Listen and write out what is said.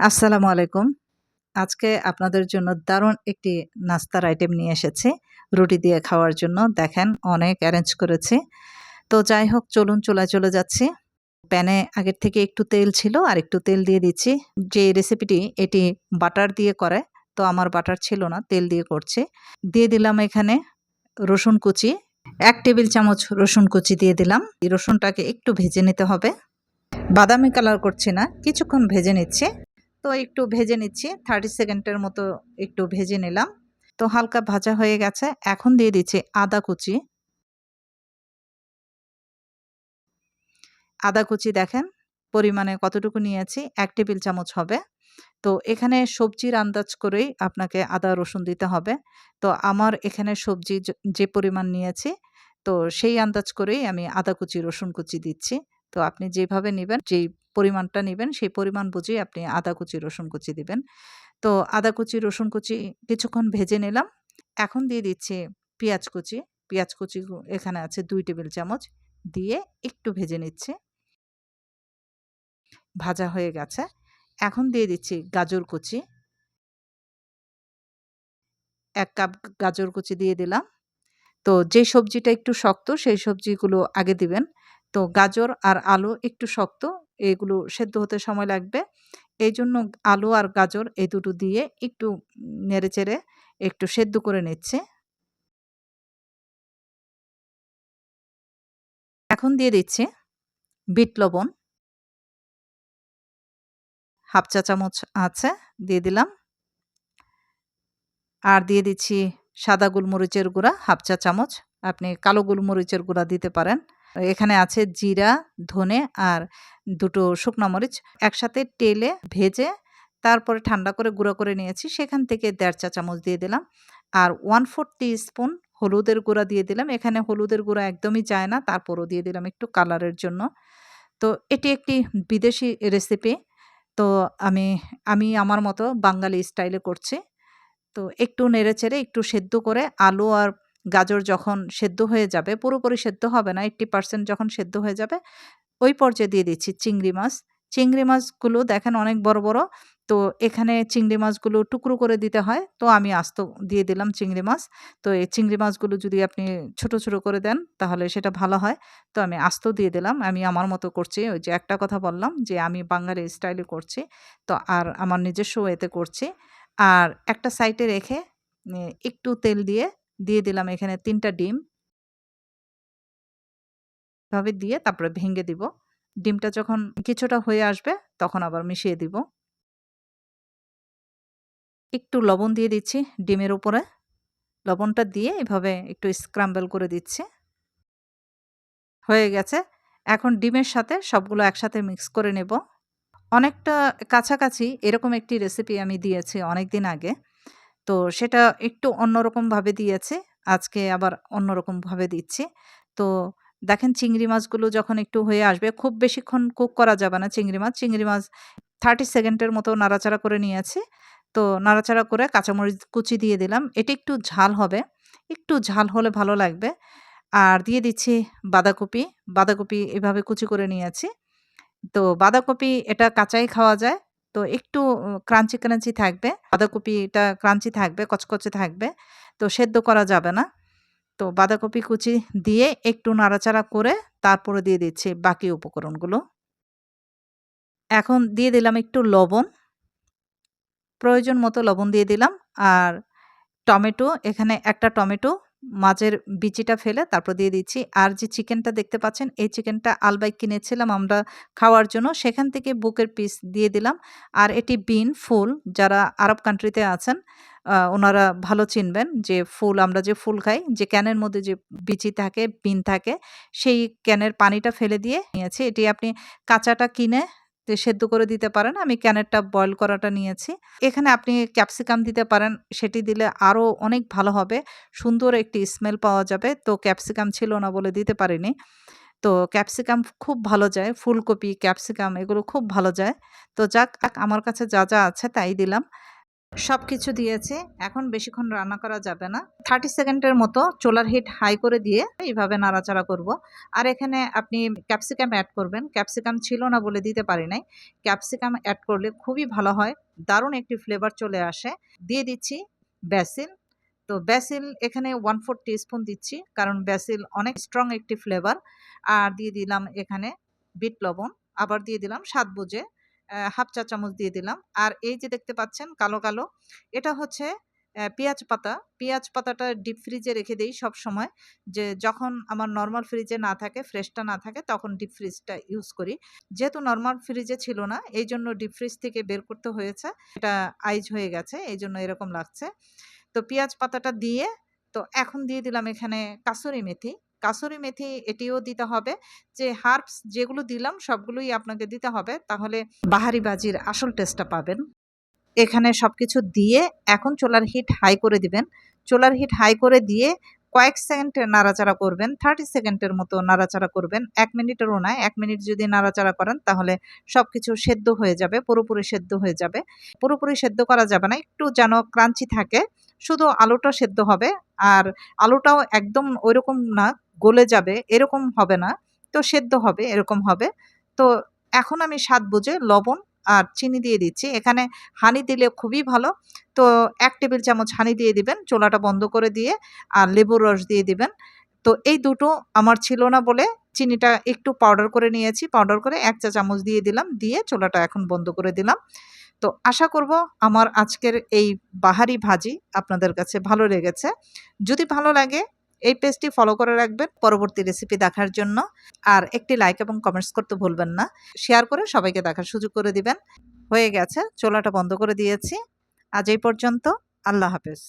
আসসালামু আলাইকুম। আজকে আপনাদের জন্য দারুণ একটি নাস্তার আইটেম নিয়ে এসেছি। রুটি দিয়ে খাওয়ার জন্য। দেখেন অনেক অ্যারেঞ্জ করেছি। তো যাই হোক চলুন চুলায় চলে যাচ্ছি। প্যানে আগের থেকে একটু তেল ছিল আর একটু তেল দিয়ে দিচ্ছি। যে রেসিপিটি এটি বাটার দিয়ে করে। তো আমার বাটার ছিল না, তেল দিয়ে করছি। দিয়ে দিলাম এখানে রসুন কুচি। এক টেবিল চামচ রসুন কুচি দিয়ে দিলাম। এই রসুনটাকে একটু ভেজে নিতে হবে। বাদামি কালার করছি না, কিছুক্ষণ ভেজে নিচ্ছি। তো একটু ভেজে নিচ্ছি। 30 সেকেন্ডের মতো একটু ভেজে নিলাম। তো হালকা ভাজা হয়ে গেছে। এখন দিয়ে দিচ্ছি আদা কুচি। আদা কুচি দেখেন পরিমাণে কতটুকু নিয়েছি? এক টেবিল চামচ হবে। তো এখানে সবজির আন্দাজ করেই আপনাকে আদা, রসুন দিতে হবে। তো আমার এখানে সবজি যে পরিমাণ নিয়েছি, তো সেই আন্দাজ করেই আমি আদা কুচি, রসুন কুচি দিচ্ছি। তো আপনি যেভাবে নেবেন, যেই পরিমাণটা নেবেন, সেই পরিমাণ বুঝেই আপনি আদা কুচি, রসুন কুচি দিবেন। তো আদা কুচি, রসুন কুচি কিছুক্ষণ ভেজে নিলাম। এখন দিয়ে দিচ্ছি পেঁয়াজ কুচি। পেঁয়াজ কুচি এখানে আছে দুই টেবিল চামচ। দিয়ে একটু ভেজে নিচ্ছে। ভাজা হয়ে গেছে। এখন দিয়ে দিচ্ছি গাজর কুচি। এক কাপ গাজর কুচি দিয়ে দিলাম। তো যে সবজিটা একটু শক্ত, সেই সবজিগুলো আগে দিবেন। তো গাজর আর আলু একটু শক্ত এগুলো সেদ্ধ হতে সময় লাগবে। এই জন্য আলু আর গাজর এই দুটো দিয়ে একটু নেড়ে চেড়ে একটু সেদ্ধ করে নিচ্ছে। এখন দিয়ে দিচ্ছি বিট লবণ। হাফ চা চামচ আছে, দিয়ে দিলাম। আর দিয়ে দিচ্ছি সাদা গোলমরিচের গুঁড়া, হাফ চা চামচ। আপনি কালো গোলমরিচের গুঁড়া দিতে পারেন। এখানে আছে জিরা, ধনে আর দুটো শুকনো মরিচ একসাথে টেলে, ভেজে তারপরে ঠান্ডা করে গুঁড়ো করে নিয়েছি। সেখান থেকে দেড় চা চামচ দিয়ে দিলাম। আর ওয়ান ফোর স্পুন হলুদের গুঁড়া দিয়ে দিলাম। এখানে হলুদের গুঁড়া একদমই যায় না, তারপরও দিয়ে দিলাম একটু কালারের জন্য। তো এটি একটি বিদেশি রেসিপি তো আমি আমি আমার মতো বাঙালি স্টাইলে করছি। তো একটু নেড়েচেড়ে একটু সেদ্ধ করে আলু আর গাজর যখন সেদ্ধ হয়ে যাবে, পুরোপুরি সেদ্ধ হবে না এইট্টি পার্সেন্ট যখন সেদ্ধ হয়ে যাবে, ওই পর্যায়ে দিয়ে দিচ্ছি চিংড়ি মাছ। চিংড়ি মাছগুলো দেখেন অনেক বড় বড়, তো এখানে চিংড়ি মাছগুলো টুকরো করে দিতে হয়, তো আমি আস্ত দিয়ে দিলাম চিংড়ি মাছ। তো এই চিংড়ি মাছগুলো যদি আপনি ছোট ছোট করে দেন, তাহলে সেটা ভালো হয়। তো আমি আস্ত দিয়ে দিলাম, আমি আমার মতো করছি, ওই যে একটা কথা বললাম যে আমি বাঙালি স্টাইলে করছি, তো আর আমার নিজস্ব এতে করছি। আর একটা সাইডে রেখে একটু তেল দিয়ে দিয়ে দিলাম এখানে তিনটা ডিম। ভাবে দিয়ে তারপরে ভেঙে দিব। ডিমটা যখন কিছুটা হয়ে আসবে তখন আবার মিশিয়ে দিব। একটু লবণ দিয়ে দিচ্ছি ডিমের উপরে। লবণটা দিয়ে এভাবে একটু স্ক্রাম্বল করে দিচ্ছি। হয়ে গেছে। এখন ডিমের সাথে সবগুলো একসাথে মিক্স করে নেব। অনেকটা কাছাকাছি এরকম একটি রেসিপি আমি দিয়েছি অনেক দিন আগে। তো সেটা একটু অন্যরকমভাবে দিয়েছে। আজকে আবার অন্যরকমভাবে দিচ্ছি। তো দেখেন চিংড়ি মাছগুলো যখন একটু হয়ে আসবে, খুব বেশিক্ষণ কুক করা যাবে না চিংড়ি মাছ। চিংড়ি মাছ থার্টি সেকেন্ডের মতো নাড়াচাড়া করে নিয়েছি। তো নাড়াচাড়া করে কাঁচামরিচ কুচি দিয়ে দিলাম। এটা একটু ঝাল হবে। একটু ঝাল হলে ভালো লাগবে। আর দিয়ে দিচ্ছি বাঁধাকপি। বাঁধাকপি এভাবে কুচি করে নিয়েছি। তো বাঁধাকপি এটা কাঁচাই খাওয়া যায়। তো একটু ক্রাঞ্চি ক্রাঞ্চি থাকবে। বাঁধাকপিটা ক্রাঞ্চি থাকবে, কচকচে থাকবে। তো সেদ্ধ করা যাবে না। তো বাঁধাকপি কুচি দিয়ে একটু নাড়াচাড়া করে তারপরে দিয়ে দিচ্ছি বাকি উপকরণগুলো। এখন দিয়ে দিলাম একটু লবণ। প্রয়োজন মতো লবণ দিয়ে দিলাম। আর টমেটো, এখানে একটা টমেটো মাছের বিচিটা ফেলে তারপর দিয়ে দিচ্ছি। আর যে চিকেনটা দেখতে পাচ্ছেন, এই চিকেনটা আলবাই কিনেছিলাম আমরা খাওয়ার জন্য। সেখান থেকে বুকের পিস দিয়ে দিলাম। আর এটি বিন, ফুল, যারা আরব কান্ট্রিতে আছেন ওনারা ভালো চিনবেন যে ফুল, আমরা যে ফুল খাই, যে ক্যানের মধ্যে যে বিচি থাকে, বিন থাকে, সেই ক্যানের পানিটা ফেলে দিয়ে নিয়েছি। এটি আপনি কাঁচাটা কিনে সেদ্ধ করে দিতে পারেন। আমি ক্যানেরটা বয়ল করাটা নিয়েছি। এখানে আপনি ক্যাপসিকাম দিতে পারেন। সেটি দিলে আরও অনেক ভালো হবে। সুন্দর একটি স্মেল পাওয়া যাবে। তো ক্যাপসিকাম ছিল না বলে দিতে পারিনি। তো ক্যাপসিকাম খুব ভালো যায়। ফুলকপি, ক্যাপসিকাম এগুলো খুব ভালো যায়। তো যাক, আমার কাছে যা যা আছে তাই দিলাম। সব কিছু দিয়েছি। এখন বেশিক্ষণ রান্না করা যাবে না। থার্টি সেকেন্ডের মতো চোলার হিট হাই করে দিয়ে এইভাবে নাড়াচাড়া করব। আর এখানে আপনি ক্যাপসিকাম অ্যাড করবেন। ক্যাপসিকাম ছিল না বলে দিতে পারি নাই। ক্যাপসিকাম অ্যাড করলে খুবই ভালো হয়। দারুণ একটি ফ্লেভার চলে আসে। দিয়ে দিচ্ছি ব্যাসিল তো ব্যাসিল এখানে ওয়ান ফোর টিস্পুন দিচ্ছি। কারণ ব্যাসিল অনেক স্ট্রং একটি ফ্লেভার আর দিয়ে দিলাম এখানে বিট লবণ। আবার দিয়ে দিলাম স্বাদ বুঝে। হাফ চা চামচ দিয়ে দিলাম। আর এই যে দেখতে পাচ্ছেন কালো কালো, এটা হচ্ছে পেঁয়াজ পাতা। পেঁয়াজ পাতাটা ডিপ ফ্রিজে রেখে দিই সব সময় যে যখন আমার নর্মাল ফ্রিজে না থাকে, ফ্রেশটা না থাকে, তখন ডিপ ফ্রিজটা ইউজ করি। যেহেতু নর্মাল ফ্রিজে ছিল না এই জন্য ডিপ ফ্রিজ থেকে বের করতে হয়েছে। এটা আইজ হয়ে গেছে এই জন্য এরকম লাগছে। তো পেঁয়াজ পাতাটা দিয়ে, তো এখন দিয়ে দিলাম এখানে কাসুরি মেথি। কাসুরি মেথি এটিও দিতে হবে। যে হার্বস যেগুলো দিলাম সবগুলোই আপনাকে দিতে হবে। তাহলে বাহারি বাজির আসল টেস্টটা পাবেন। এখানে সব কিছু দিয়ে এখন চোলার হিট হাই করে দিবেন। চোলার হিট হাই করে দিয়ে কয়েক সেকেন্ড নাড়াচাড়া করবেন থার্টি সেকেন্ডের মতো নাড়াচাড়া করবেন। এক মিনিটেরও নয় এক মিনিট যদি নাড়াচাড়া করেন, তাহলে সব কিছু সেদ্ধ হয়ে যাবে, পুরোপুরি সেদ্ধ হয়ে যাবে। পুরোপুরি সেদ্ধ করা যাবে না, একটু যেন ক্রাঞ্চি থাকে। শুধু আলুটা সেদ্ধ হবে, আর আলুটাও একদম ওইরকম না, গলে যাবে, এরকম হবে না। তো সেদ্ধ হবে, এরকম হবে। তো এখন আমি স্বাদ বুঝে লবণ আর চিনি দিয়ে দিচ্ছি। এখানে হানি দিলে খুবই ভালো। তো এক টেবিল চামচ হানি দিয়ে দিবেন, চোলাটা বন্ধ করে দিয়ে আর লেবুর রস দিয়ে দিবেন। তো এই দুটো আমার ছিল না বলে চিনিটা একটু পাউডার করে নিয়েছি পাউডার করে এক চা চামচ দিয়ে দিলাম, দিয়ে চোলাটা এখন বন্ধ করে দিলাম। তো আশা করব আমার আজকের এই বাহারি ভাজি আপনাদের কাছে ভালো লেগেছে। যদি ভালো লাগে, এই পেজটি ফলো করে রাখবেন পরবর্তী রেসিপি দেখার জন্য। আর একটি লাইক এবং কমেন্টস করতে ভুলবেন না। শেয়ার করে সবাইকে দেখার সুযোগ করে দিবেন। হয়ে গেছে, চোলাটা বন্ধ করে দিয়েছি। আজ এই পর্যন্ত, আল্লাহ হাফেজ।